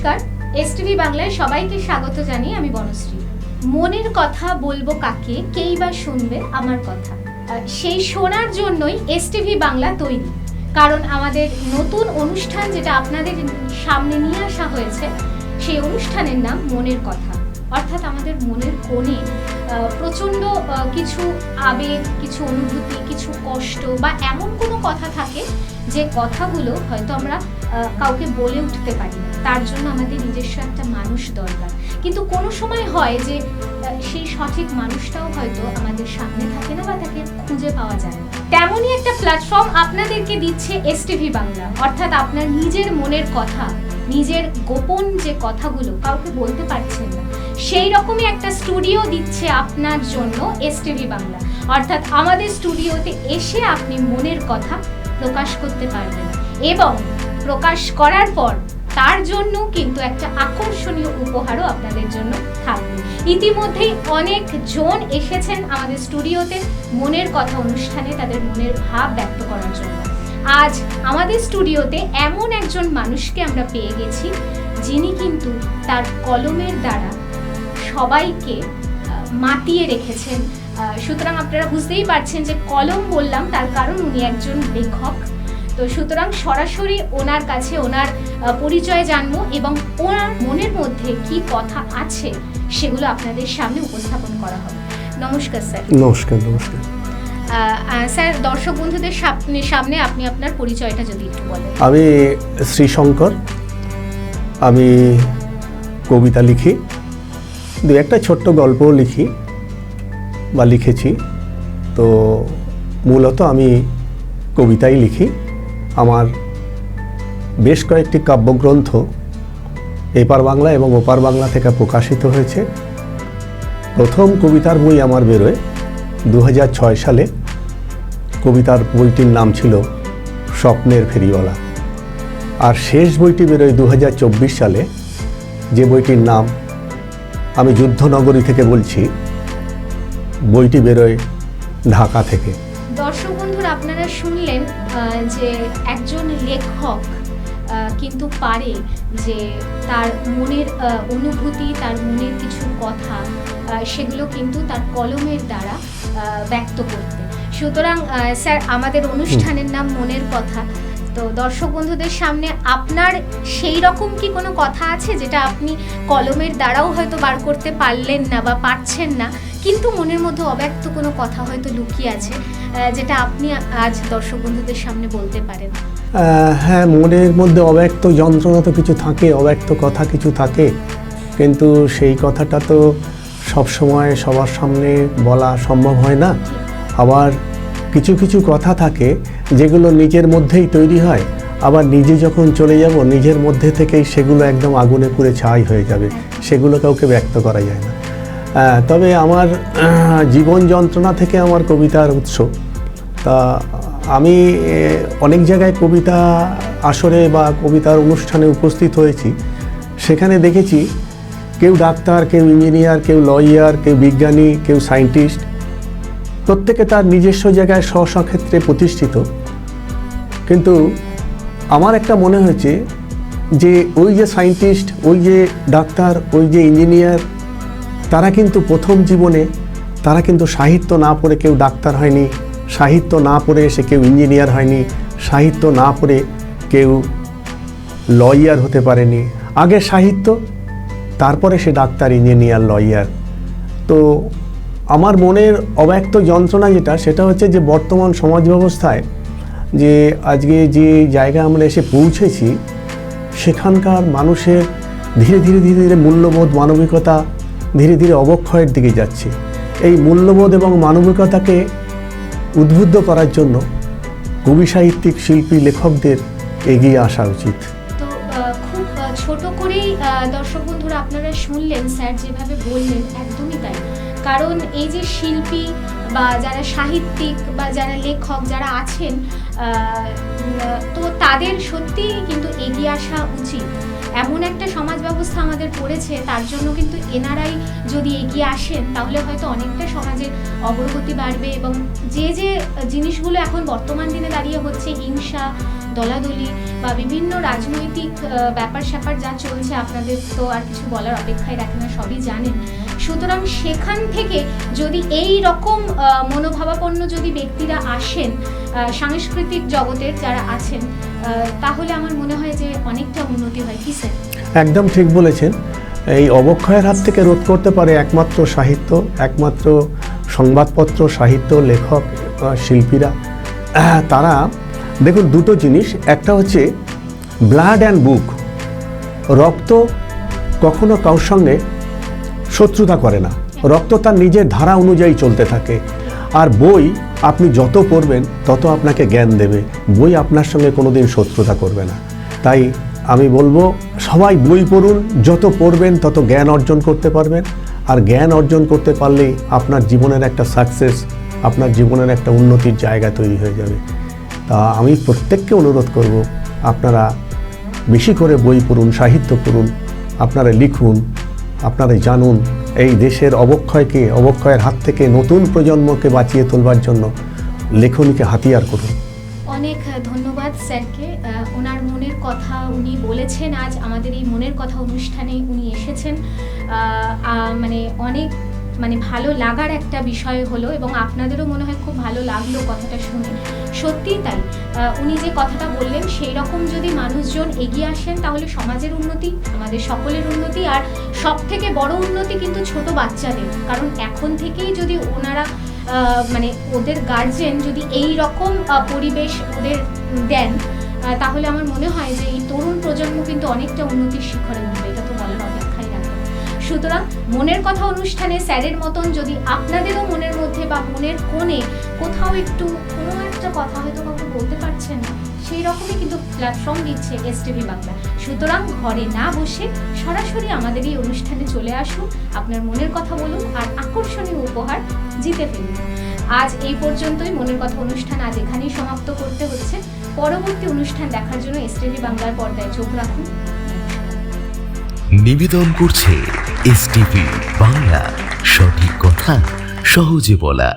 নমস্কার। এসটিভি বাংলায় সবাইকে স্বাগত জানিয়ে আমি বনশ্রী। মনের কথা বলব কাকে, কেই বা শুনবে আমার কথা। সেই শোনার জন্যই এসটিভি বাংলা তৈরি। কারণ আমাদের নতুন অনুষ্ঠান যেটা আপনাদের সামনে নিয়ে আসা হয়েছে, সেই অনুষ্ঠানের নাম মনের কথা। অর্থাৎ আমাদের মনের কোণে প্রচণ্ড কিছু আবেগ, কিছু অনুভূতি, কিছু কষ্ট বা এমন কোনো কথা থাকে, যে কথাগুলো হয়তো আমরা কাউকে বলে উঠতে পারি তার জন্য আমাদের নিজস্ব একটা মানুষ দরকার। কিন্তু কোনো সময় হয় যে সেই সঠিক মানুষটাও হয়তো আমাদের সামনে থাকে না বা তাকে খুঁজে পাওয়া যায় না। তেমনই একটা প্ল্যাটফর্ম আপনাদেরকে দিচ্ছে এসটিভি বাংলা। অর্থাৎ আপনার নিজের মনের কথা, নিজের গোপন যে কথাগুলো কাউকে বলতে পারছেন না, সেই রকমই একটা স্টুডিও দিচ্ছে আপনার জন্য এসটিভি বাংলা। অর্থাৎ আমাদের স্টুডিওতে এসে আপনি মনের কথা প্রকাশ করতে পারবেন। এবং প্রকাশ করার পর তার জন্য কিন্তু একটা আকর্ষণীয় উপহারও আপনাদের জন্য থাকবে। ইতিমধ্যেই অনেক জন এসেছেন আমাদের স্টুডিওতে মনের কথা অনুষ্ঠানে তাদের মনের ভাব ব্যক্ত করার জন্য। আজ আমাদের স্টুডিওতে এমন একজন মানুষকে আমরা পেয়ে গেছি, যিনি কিন্তু তার কলমের দ্বারা সবাইকে মাতিয়ে রেখেছেন। সুতরাং আপনারা বুঝতেই পারছেন যে কলম বললাম, তার কারণ উনি একজন লেখক। তো সুতরাং সরাসরি ওনার কাছে ওনার পরিচয় জানব এবং ওনার মনের মধ্যে কি কথা আছে সেগুলো আপনাদের সামনে উপস্থাপন করা হবে। নমস্কার স্যার। নমস্কার নমস্কার। স্যার দর্শক বন্ধুদের সামনে সামনে আপনি আপনার পরিচয়টা যদি একটু বলেন। আমি শ্রীশঙ্কর। আমি কবিতা লিখি। দু একটা ছোট্ট গল্পও লিখি বা লিখেছি। তো মূলত আমি কবিতাই লিখি। আমার বেশ কয়েকটি কাব্যগ্রন্থ এপার বাংলা এবং ওপার বাংলা থেকে প্রকাশিত হয়েছে। প্রথম কবিতার বই আমার বেরোয় দু হাজার ছয় সালে। কবিতার বইটির নাম ছিল স্বপ্নের ফেরিওয়ালা। আর শেষ বইটি বেরোয় দু হাজার চব্বিশ সালে। যে বইটির নাম আমি যুদ্ধনগরী থেকে বলছি, বইটি বেরোয় ঢাকা থেকে। দর্শক বন্ধুরা আপনারা শুনলেন যে একজন লেখক কিন্তু পারে যে তার মনের অনুভূতি তার মনের কিছু কথা সেগুলো কিন্তু তার কলমের দ্বারা ব্যক্ত করতে। সুতরাং স্যার আমাদের অনুষ্ঠানের নাম মনের কথা। তো দর্শক বন্ধুদের সামনে আপনার সেই রকম কি কোনো কথা আছে যেটা আপনি কলমের দ্বারাও হয়তো বার করতে পারলেন না বা পারছেন না? কিন্তু মনের মধ্যে অব্যক্ত কোনো কথা হয়তো লুকিয়ে আছে যেটা আপনি আজ দর্শক বন্ধুদের সামনে বলতে পারেন? হ্যাঁ মনের মধ্যে অব্যক্ত যন্ত্রণা তো কিছু থাকে, অব্যক্ত কথা কিছু থাকে। কিন্তু সেই কথাটা তো সবসময় সবার সামনে বলা সম্ভব হয় না। আবার কিছু কিছু কথা থাকে যেগুলো নিজের মধ্যেই তৈরি হয়, আবার নিজে যখন চলে যাব, নিজের মধ্যে থেকেই সেগুলো একদম আগুনে পুড়ে ছাই হয়ে যাবে, সেগুলো কাউকে ব্যক্ত করা যায় না। তবে আমার জীবন যন্ত্রণা থেকে আমার কবিতার উৎস। তা আমি অনেক জায়গায় কবিতা আসরে বা কবিতার অনুষ্ঠানে উপস্থিত হয়েছি। সেখানে দেখেছি কেউ ডাক্তার, কেউ ইঞ্জিনিয়ার, কেউ লয়ার, কেউ বিজ্ঞানী, কেউ সায়েন্টিস্ট প্রত্যেকে তার নিজস্ব জায়গায় স্ব স্ব ক্ষেত্রে প্রতিষ্ঠিত। কিন্তু আমার একটা মনে হয়েছে যে ওই যে সায়েন্টিস্ট ওই যে ডাক্তার, ওই যে ইঞ্জিনিয়ার, তারা কিন্তু প্রথম জীবনে, তারা কিন্তু সাহিত্য না পড়ে কেউ ডাক্তার হয়নি, সাহিত্য না পড়ে এসে কেউ ইঞ্জিনিয়ার হয়নি, সাহিত্য না পড়ে কেউ লয়ার হতে পারেনি। আগে সাহিত্য, তারপরে সে ডাক্তার, ইঞ্জিনিয়ার, লয়ার। তো আমার মনের অব্যক্ত যন্ত্রণা যেটা, সেটা হচ্ছে যে বর্তমান সমাজ ব্যবস্থায় যে আজকে যে জায়গায় আমরা এসে পৌঁছেছি, সেখানকার মানুষের ধীরে ধীরে ধীরে ধীরে মূল্যবোধ, মানবিকতা ধীরে ধীরে অবক্ষয়ের দিকে যাচ্ছে। এই মূল্যবোধ এবং মানবিকতাকে উদ্বুদ্ধ করার জন্য কবি সাহিত্যিক, শিল্পী, লেখকদের এগিয়ে আসা উচিত। ছোট করেই দর্শক বন্ধুরা আপনারা শুনলেন, স্যার যেভাবে বললেন, একদমই তাই। কারণ এই যে শিল্পী বা যারা সাহিত্যিক বা যারা লেখক, যারা আছেন তো তাদের সত্যিই কিন্তু এগিয়ে আসা উচিত। এমন একটা সমাজ ব্যবস্থা আমাদের পড়েছে তার জন্য কিন্তু এনারাই যদি এগিয়ে আসেন, তাহলে হয়তো অনেকটা সমাজের অগ্রগতি বাড়বে এবং যে যে জিনিসগুলো এখন বর্তমান দিনে দাঁড়িয়ে হচ্ছে, হিংসা দলাদলি বা বিভিন্ন রাজনৈতিক ব্যাপার স্যাপার যা চলছে আপনাদের তো আর কিছু বলার অপেক্ষায় রাখে না, সবই জানেন। সুতরাং সেখান থেকে যদি এই রকম মনোভাবাপন্ন যদি ব্যক্তিরা আসেন সাংস্কৃতিক জগতের যারা আছেন তাহলে আমার মনে হয় যে অনেকটা উন্নতি হয়। কি স্যার? একদম ঠিক বলেছেন। এই অবক্ষয়ের হাত থেকে রোধ করতে পারে একমাত্র সাহিত্য, একমাত্র সংবাদপত্র, সাহিত্য লেখক শিল্পীরা। তারা দেখুন, দুটো জিনিস। একটা হচ্ছে ব্লাড অ্যান্ড বুক রক্ত কখনো কারোর সঙ্গে শত্রুতা করে না। রক্ত তার নিজের ধারা অনুযায়ী চলতে থাকে। আর বই আপনি যত পড়বেন, তত আপনাকে জ্ঞান দেবে। বই আপনার সঙ্গে কোনো দিন শত্রুতা করবে না। তাই আমি বলব, সবাই বই পড়ুন, যত পড়বেন, তত জ্ঞান অর্জন করতে পারবেন। আর জ্ঞান অর্জন করতে পারলেই আপনার জীবনের একটা সাকসেস আপনার জীবনের একটা উন্নতির জায়গা তৈরি হয়ে যাবে। তা আমি প্রত্যেককে অনুরোধ করব, আপনারা বেশি করে বই পড়ুন, সাহিত্য পড়ুন, আপনারা লিখুন আপনারা জানুন এই দেশের অবক্ষয়কে, অবক্ষয়ের হাত থেকে নতুন প্রজন্মকে বাঁচিয়ে তোলবার জন্য লেখনীকে হাতিয়ার করুন। অনেক ধন্যবাদ স্যারকে। ওনার মনের কথা উনি বলেছেন, আজ আমাদের এই মনের কথা অনুষ্ঠানে উনি এসেছেন। মানে অনেক মানে ভালো লাগার একটা বিষয় হলো এবং আপনাদেরও মনে হয় খুব ভালো লাগল কথাটা শুনে। সত্যিই তাই। উনি যে কথাটা বললেন, সেই রকম যদি মানুষজন এগিয়ে আসেন, তাহলে সমাজের উন্নতি, আমাদের সকলের উন্নতি, আর সব থেকে বড় উন্নতি কিন্তু ছোট বাচ্চাদের। কারণ এখন থেকেই যদি ওনারা মানে ওদের গার্জেন যদি এই রকম পরিবেশ ওদের দেন তাহলে আমার মনে হয় যে এই তরুণ প্রজন্ম কিন্তু অনেকটা উন্নতির শিখরে উঠবে, এটা তো বলার অপেক্ষাই রাখে। সুতরাং মনের কথা অনুষ্ঠানে স্যারের মতন যদি আপনাদেরও মনের মধ্যে বা মনের কোণে কোথাও একটু কোনো একটা কথা হয়তো কাউকে বলতে পারছেন না, সেই রকমই কিন্তু প্ল্যাটফর্ম দিচ্ছে এস টিভি বাংলা। সুতরাং ঘরে না বসে সরাসরি আমাদের এই অনুষ্ঠানে চলে আসুন, আপনার মনের কথা বলুন আর আকর্ষণীয় উপহার জিতে ফেলুন। আজ এই পর্যন্তই, মনের কথা অনুষ্ঠান আজ এখানেই সমাপ্ত করতে হচ্ছে। পরবর্তী অনুষ্ঠান দেখার জন্য এস টিভি বাংলার পর্দায় চোখ রাখুন। নিবেদন করছে এস টিভি বাংলা। সঠিক কথা সহজে বলা।